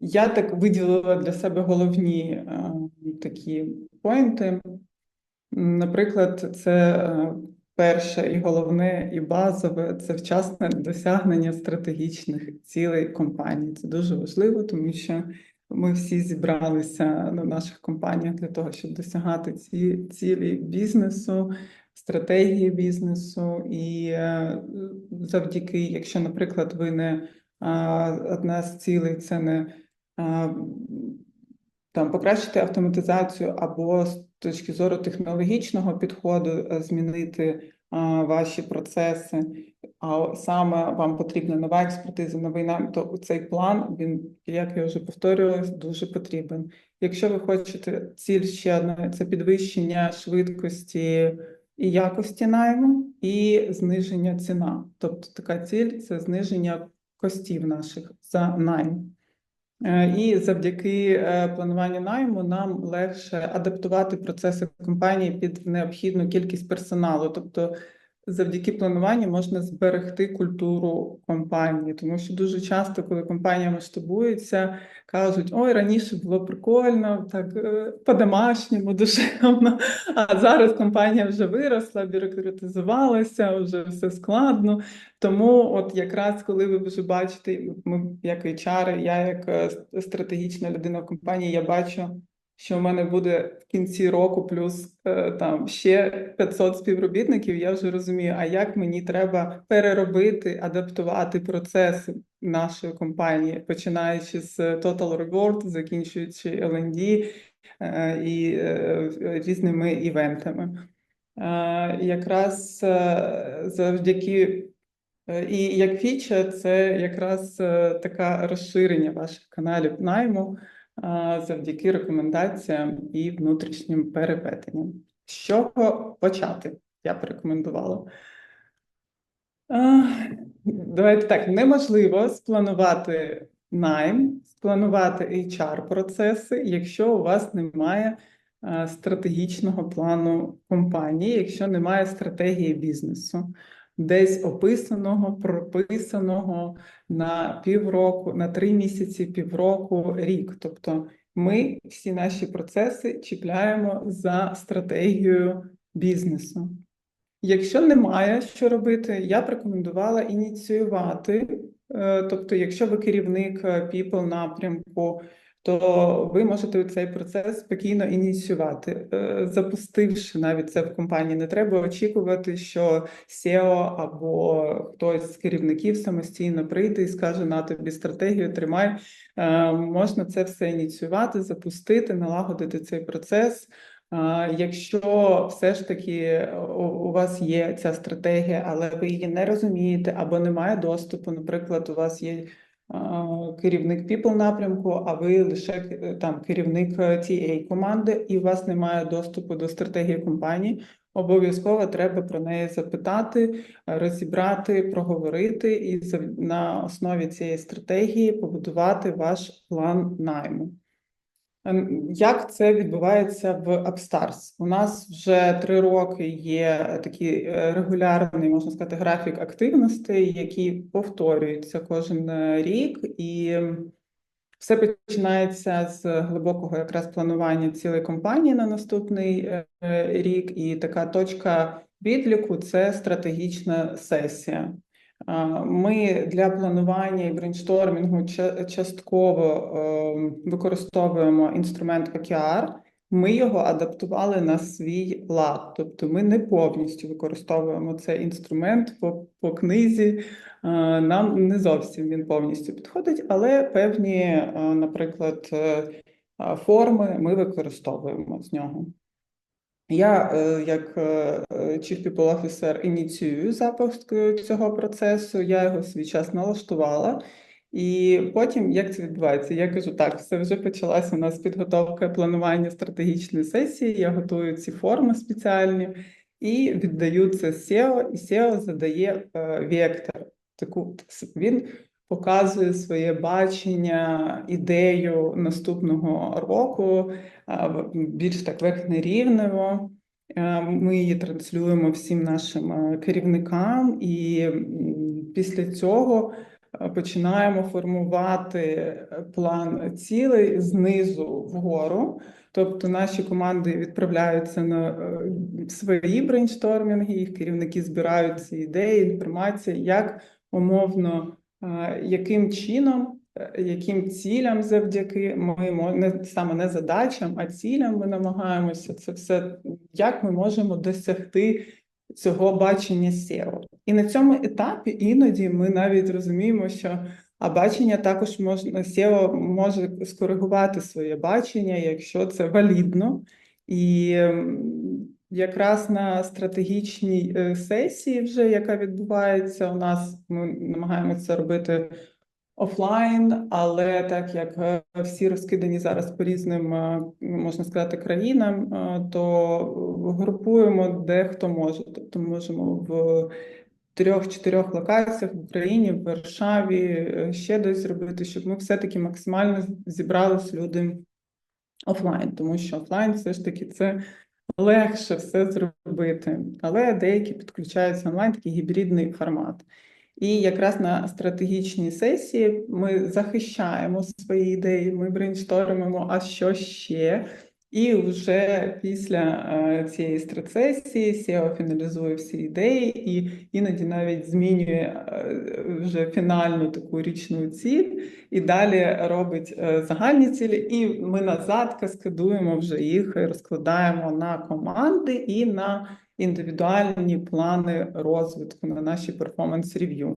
я так виділила для себе головні е, такі поінти. Наприклад, це е, перше і головне, і базове це вчасне досягнення стратегічних цілей компанії. Це дуже важливо, тому що ми всі зібралися на наших компаніях для того, щоб досягати ці цілі бізнесу, стратегії бізнесу, і е, завдяки, якщо, наприклад, ви не одна з цілей це не там покращити автоматизацію або з точки зору технологічного підходу е, змінити ваші процеси, а саме вам потрібна нова експертиза, новий нам, то цей план, він, як я вже повторювалась, дуже потрібен. Якщо ви хочете ціль ще одна, це підвищення швидкості і якості найму, і зниження ціна. Тобто така ціль це зниження костів наших за найм. Е, і завдяки е, плануванню найму нам легше адаптувати процеси компанії під необхідну кількість персоналу. Тобто завдяки плануванню можна зберегти культуру компанії, тому що дуже часто, коли компанія масштабується, кажуть: ой, раніше було прикольно, так е, по-домашньому, душевно. А зараз компанія вже виросла, бюрократизувалася, вже все складно. Тому, от якраз коли ви вже бачите, ми як HR, я як е, стратегічна людина в компанії, я бачу що в мене буде в кінці року плюс е, там ще 500 співробітників, я вже розумію, а як мені треба переробити, адаптувати процеси нашої компанії, починаючи з Total Reward, закінчуючи L&D е, і е, різними івентами. Якраз завдяки і як фіча, це якраз таке розширення ваших каналів найму завдяки рекомендаціям і внутрішнім перепетенням. З чого почати? Я б рекомендувала. Давайте так, неможливо спланувати найм, спланувати HR-процеси, якщо у вас немає стратегічного плану компанії, якщо немає стратегії бізнесу десь описаного, прописаного на півроку, на три місяці, півроку, рік. Тобто ми всі наші процеси чіпляємо за стратегією бізнесу. Якщо немає що робити, я б рекомендувала ініціювати. Е, тобто, якщо ви керівник е, people напрямку, то ви можете цей процес спокійно ініціювати, е, запустивши навіть це в компанії. Не треба очікувати, що SEO або хтось з керівників самостійно прийде і скаже на тобі стратегію, тримай. Е, можна це все ініціювати, запустити, налагодити цей процес. Е, якщо все ж таки у вас є ця стратегія, але ви її не розумієте або немає доступу, наприклад, у вас є керівник people напрямку, а ви лише е, там керівник цієї команди, і у вас немає доступу до стратегії компанії. Обов'язково треба про неї запитати, розібрати, проговорити і на основі цієї стратегії побудувати ваш план найму. Ем, як це відбувається в Upstars? У нас вже три роки є такий е, регулярний, можна сказати, графік активностей, які повторюються кожен е, рік, і все починається з глибокого якраз планування цілої компанії на наступний е, рік. І така точка відліку це стратегічна сесія. Ми для планування і брейнштормінгу частково ем, використовуємо інструмент OKR, ми його адаптували на свій лад, тобто ми не повністю використовуємо цей інструмент по, по книзі. Нам не зовсім він повністю підходить, але певні, е, наприклад, е, форми ми використовуємо з нього. Я, е, як е, Chief People Officer, ініціюю запуск цього процесу, я його свій час налаштувала. І потім, як це відбувається? Я кажу, так, все вже почалася у нас підготовка планування стратегічної сесії. Я готую ці форми спеціальні і віддаю це SEO, і SEO задає е, вектор. Таку він показує своє бачення, ідею наступного року більш так верхнерівнево. Ми її транслюємо всім нашим керівникам, і після цього е, починаємо формувати е, план цілей знизу вгору. Тобто наші команди відправляються на е, свої брейнштормінги, їх керівники збирають ці ідеї, інформацію, як умовно, е, яким чином, е, яким цілям завдяки ми не саме не задачам, а цілям ми намагаємося це все, як ми можемо досягти цього бачення SEO. І на цьому етапі іноді ми навіть розуміємо, що а бачення також можна SEO може скоригувати своє бачення, якщо це валідно. І якраз на стратегічній е, сесії, вже яка відбувається у нас, ми намагаємося робити офлайн, але так як е, всі розкидані зараз по різним, е, можна сказати, країнам, то групуємо де хто може. Тобто можемо в трьох-чотирьох локаціях в Україні, в Варшаві, ще десь зробити, щоб ми все-таки максимально зібрались люди офлайн, тому що офлайн все ж таки це легше все зробити, але деякі підключаються онлайн, такий гібридний формат. І якраз на стратегічній сесії ми захищаємо свої ідеї, ми брейнштормимо, а що ще. І вже після е, цієї стратсесії SEO фіналізує всі ідеї і іноді навіть змінює е, вже фінальну таку річну ціль, і далі робить е, загальні цілі, і ми назад каскадуємо вже їх розкладаємо на команди і на індивідуальні плани розвитку на наші перформанс-рев'ю.